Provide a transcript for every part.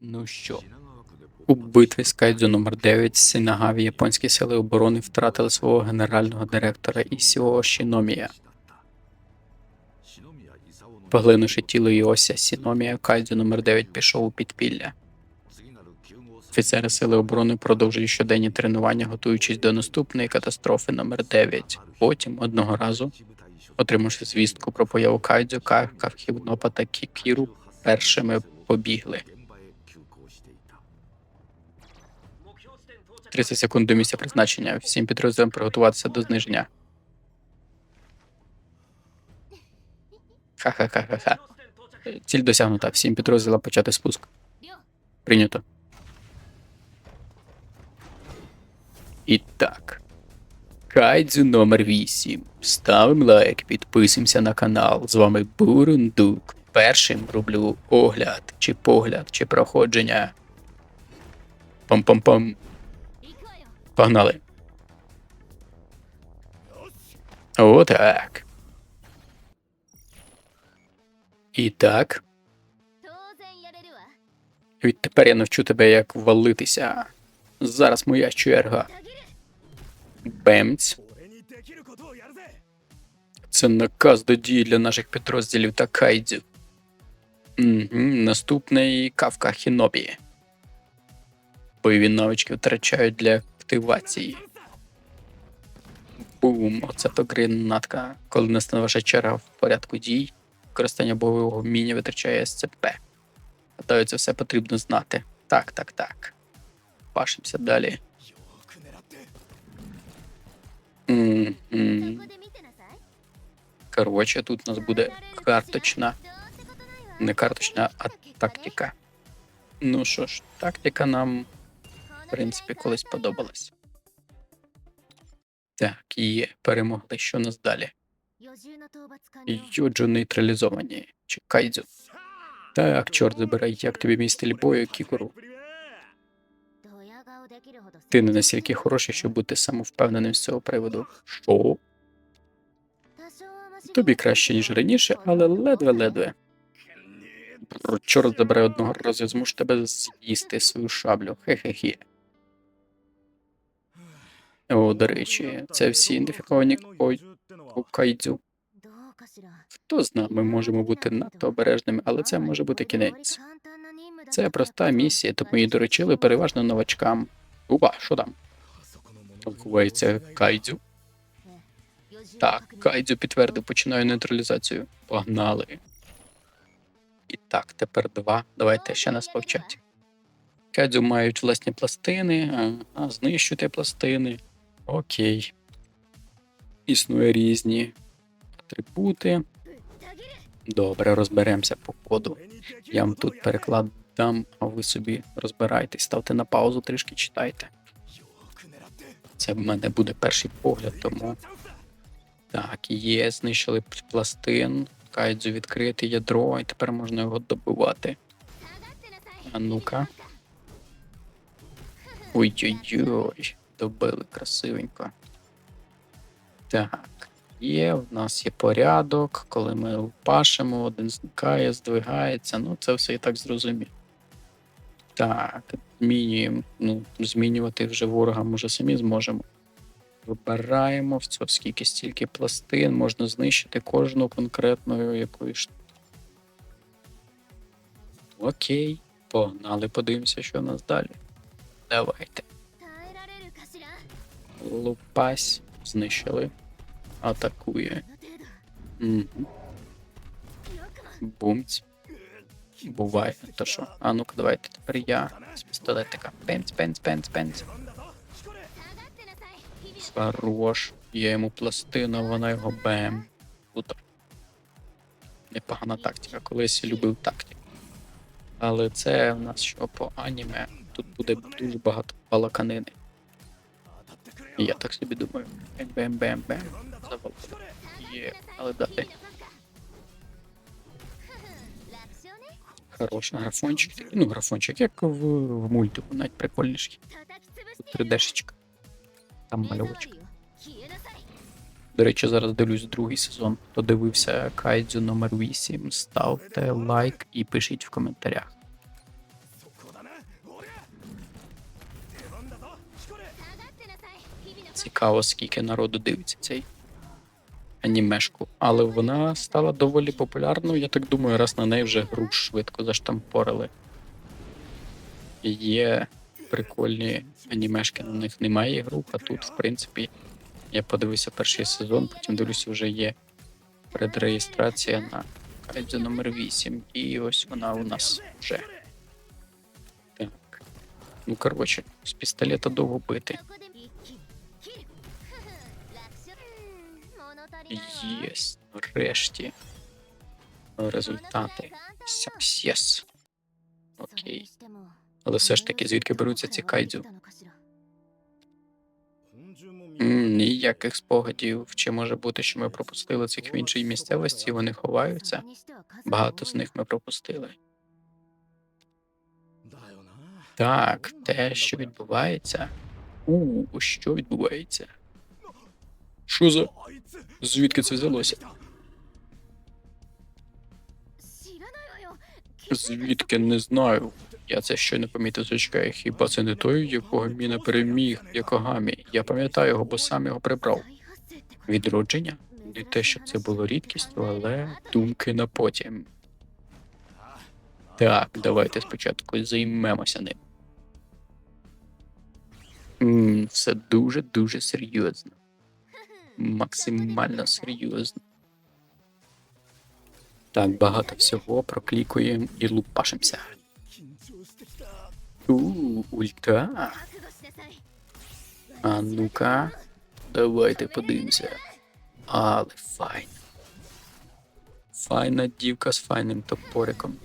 Ну що, у битві з Кайдзю номер 9 в Синагаві японські сили оборони втратили свого генерального директора Ісіо Шіномія. Поглинувши тіло Іося Сіномія, Кайдзю номер 9 пішов у підпілля. Офіцери сили оборони продовжують щоденні тренування, готуючись до наступної катастрофи номер 9 Потім, одного разу, отримавши звістку про появу Кайдзю, Кафка, Хівнопа та Кікіру першими побігли. 30 секунд до місця призначення. Всім підрозділам приготуватися до зниження. Ха-ха-ха-ха-ха. Ціль досягнута. Всім підрозділам почати спуск. Прийнято. І так. Кайдзю номер 8. Ставимо лайк, підписуємося на канал. З вами Бурундук. Першим роблю огляд, чи погляд, чи проходження. Пам-пам-пам. Погнали. Отак. І так. Відтепер я навчу тебе, як валитися. Зараз моя черга. Бемць. Це наказ до дії для наших підрозділів та кайдзю. Угу. Наступний кавка Хінобі. Бойові навички втрачають для активації. Бум, оце то гренатка. Коли настане ваша черга в порядку дій, використання бойового вміння витрачає СЦП. Гадаю, це все потрібно знати. Так, так, так. Пашемося далі. М-м. Коротше, тут у нас буде карточна, не карточна, а тактика. Ну що ж, тактика нам, принципі, колись подобалась. Так, є, перемогли. Що нас далі? Юджу нейтралізовані. Чи кайдзю. Так, чорт забирай, як тобі мій стиль бою, Кікуру. Ти не настільки хороший, щоб бути самовпевненим з цього приводу. Що? Тобі краще, ніж раніше, але ледве-ледве. Чорт забирай одного разу, я змушу тебе з'їсти свою шаблю. Хе-хе-хе. О, до речі, це всі ідентифіковані ко- ко- кайдзю. Хто зна, ми можемо бути надто обережними, але це може бути кінець. Це проста місія, тому її доручили переважно новачкам. Опа, що там? Ховається кайдзю. Так, кайдзю підтвердив, починаю нейтралізацію. Погнали. І так, тепер два. Давайте ще нас повчать. Кайдзю мають власні пластини, а, знищуйте пластини. Окей. Існує різні атрибути. Добре, розберемося по коду. Я вам тут переклад дам, а ви собі розбирайтесь, ставте на паузу, трішки читайте. Це в мене буде перший погляд, тому. Так, є, знищили пластин, кайдзу відкрити ядро, і тепер можна його добивати. А ну-ка. Ой-ой-ой, добили красивенько. Так, є, в нас є порядок, коли ми пашемо, один зникає, здвигається, ну це все і так зрозуміло. Так, змінюємо, ну, змінювати вже ворога може самі зможемо. Вибираємо в цьому скільки стільки пластин, можна знищити кожну конкретною якоюсь. Окей, погнали, подивимося, що у нас далі. Давайте. Лупась, знищили. Атакує. Угу. Бумць. Буває, то що? А ну-ка, давайте тепер я з пістолетика. Пенц, пенц, пенц, пенц. Хорош. Я йому пластину, вона його бем. Круто. Непогана тактика. Колись любив тактику. Але це в нас що по аніме. Тут буде дуже багато балаканини. Я так собі думаю. Бем-бем-бем-бем. Завалили. Є, але далі. Хороший графончик. Ну, графончик, як в, в мультику, навіть прикольніший. 3D-шечка. Там мальовочка. До речі, зараз дивлюсь другий сезон. Хто дивився Кайдзю номер 8, ставте лайк і пишіть в коментарях. Цікаво, скільки народу дивиться цей анімешку. Але вона стала доволі популярною. Я так думаю, раз на неї вже гру швидко заштампорили. Є прикольні анімешки, на них немає груп, а тут, в принципі, я подивився перший сезон, потім дивлюся, вже є предреєстрація на кайдзю номер 8. І ось вона у нас вже. Так. Ну, коротше, з пістолета довго бити. Єс, нарешті. Результати. Сяксєс. Окей. Але все ж таки, звідки беруться ці кайдзю? Ніяких спогадів. Чи може бути, що ми пропустили цих в іншій місцевості, вони ховаються? Багато з них ми пропустили. Так, те, що відбувається. У, що відбувається? Що за. Звідки це взялося? Звідки не знаю. Я це щойно помітив зачекає. Хіба це не той, якого Міна переміг Якогамі? Я пам'ятаю його, бо сам його прибрав. Відродження? Не те, щоб це було рідкістю, але думки на потім. Так, давайте спочатку займемося ним. М, Все дуже-дуже серйозно. Максимально серйозно. Так, багато всього проклікуємо і лупашимося. У, ульта. А ну-ка, давайте подивимося. Але файн. Файна дівка з файним топориком.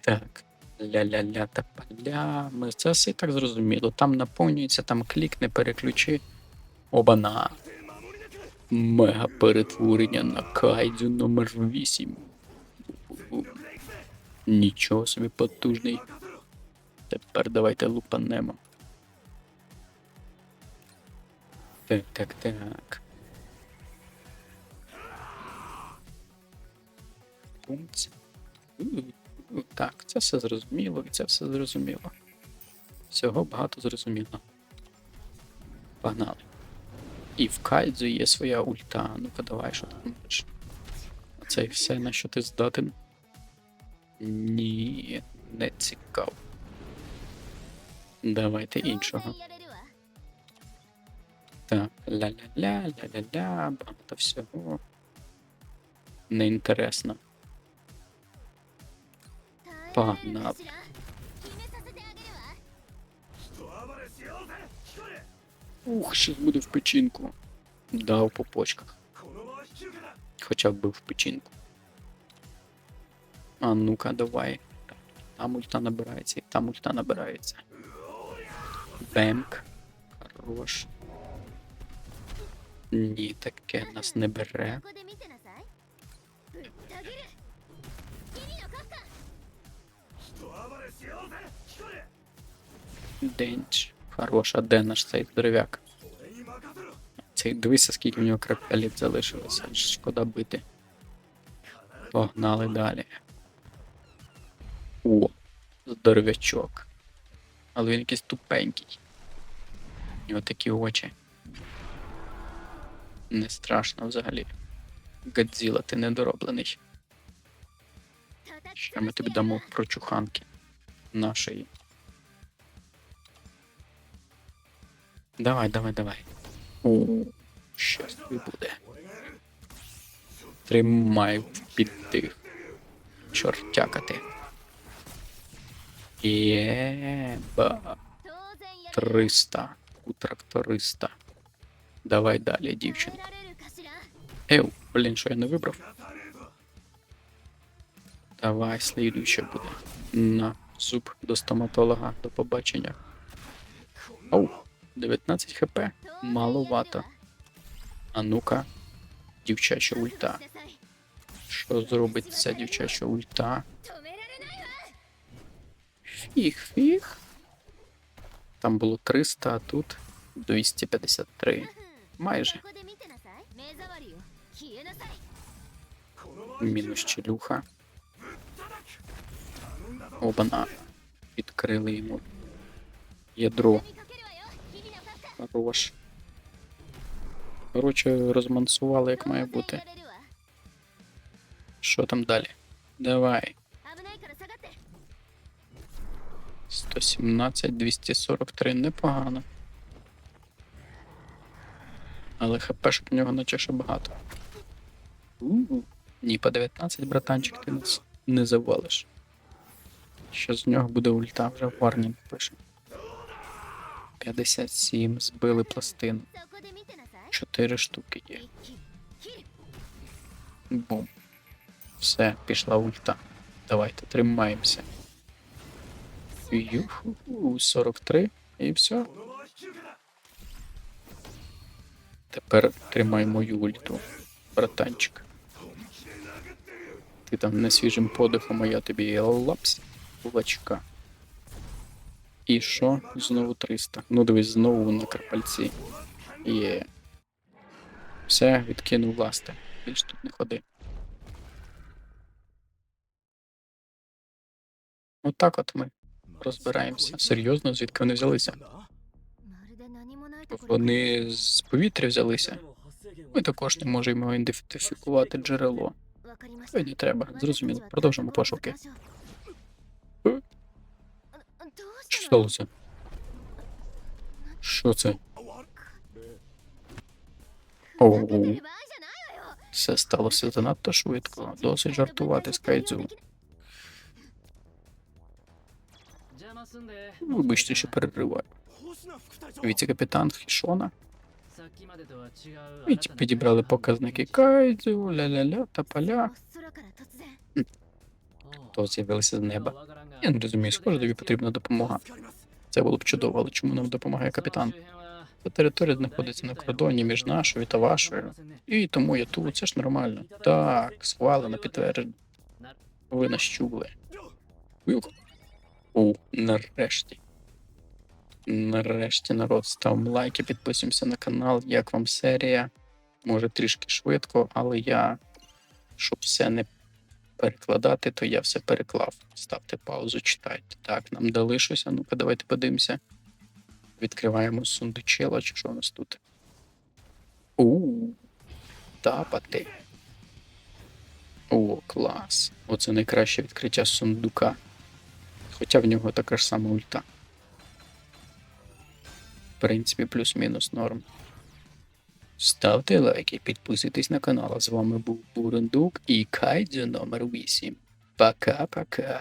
Так. Ля-ля-ля та паля. Ми це все так зрозуміло. Там наповнюється, там клікне, переключи. Обана. Мега перетворення на кайдзю номер 8. Нічого собі потужний. Тепер давайте лупанемо. Так, так, так. Так, це все зрозуміло, і це все зрозуміло. Всього багато зрозуміло. Погнали. І в Кайдзу є своя ульта. Ну-ка давай, що ти можеш. Це все, на що ти здатен. Ні, не цікаво. Давайте іншого. Так, ля-ля-ля, ля-ля-ля, багато всього. Неінтересно. Погнали. Ух, щас буде в печінку. Дав по почках. Хоча б би в печінку. А ну-ка, давай. Там ульта набирається, і там ульта набирається. Бемк. Хорош. Ні, таке нас не бере. Денч. Хорош, а де наш цей здоровяк? Цей дивися, скільки в нього крапелів залишилося. Шкода бити. Погнали далі. О, здоровячок. Але він якийсь тупенький. У нього такі очі. Не страшно взагалі. Годзіла, ти недороблений. Ще ми тобі дамо прочуханки нашої. Давай, давай, давай. О, щас тобі буде. Тримай в піддих. Чортякати. Єба. 300. У тракториста. Давай далі, дівчинко. Еу, блін, що я не вибрав? Давай, слідуюче буде. На зуб до стоматолога. До побачення. Оу, 19 хп. Маловато. А ну-ка, дівчача ульта. Що зробить ця дівчача ульта? Фіг. Там було 300, а тут 253. Майже. Мінус челюха. Обана. Відкрили йому Ядро. Хорош. Коротше, розмансували, як має бути. Що там далі? Давай. 117, 243, непогано. Але хпшок в нього наче ще багато. У-у. Ні, по 19, братанчик, ти нас не завалиш. Що з нього буде ульта, вже варнінг пише. 57, збили пластину. 4 штуки є. Бум. Все, пішла ульта. Давайте, тримаємося. Юху, 43 і все. Тепер тримай мою ульту, братанчик. Ти там не свіжим подихом, а я тобі лапс, кулачка. І що? Знову 300. Ну дивись, знову на карпальці. Є. Все, відкинув ласти. Більш тут не ходи. Отак от ми розбираємося. Серйозно, звідки вони взялися? Вони з повітря взялися. Ми також не можемо ідентифікувати джерело. Ой, не треба, зрозуміло. Продовжимо пошуки. Що сталося? Що це? Оу, все сталося занадто швидко. Досить жартувати з кайдзу. Вибачте, що перериваю. Віце-капітан Хішона. Підібрали показники кайдзу, ля-ля-ля та поля. То з'явилися з неба. Я не розумію, схоже, тобі потрібна допомога. Це було б чудово, але чому нам допомагає капітан? Ця територія знаходиться на кордоні між нашою та вашою. І тому я тут, це ж нормально. Так, схвалено, підтверджено. Ви. Ух. О, нарешті. Нарешті народ став лайки, підписуємося на канал. Як вам серія? Може трішки швидко, але я, щоб все не перекладати, то я все переклав. Ставте паузу, читайте. Так, нам дали щось. Ну-ка, давайте подивимося. Відкриваємо сундучело, чи що у нас тут? У, тапати. О, клас. Оце найкраще відкриття сундука. Хоча в нього така ж сама ульта. В принципі, плюс-мінус норм. Ставте лайки, підписуйтесь на канал. З вами був Бурундук і Кайдзю номер 8. Пока-пока.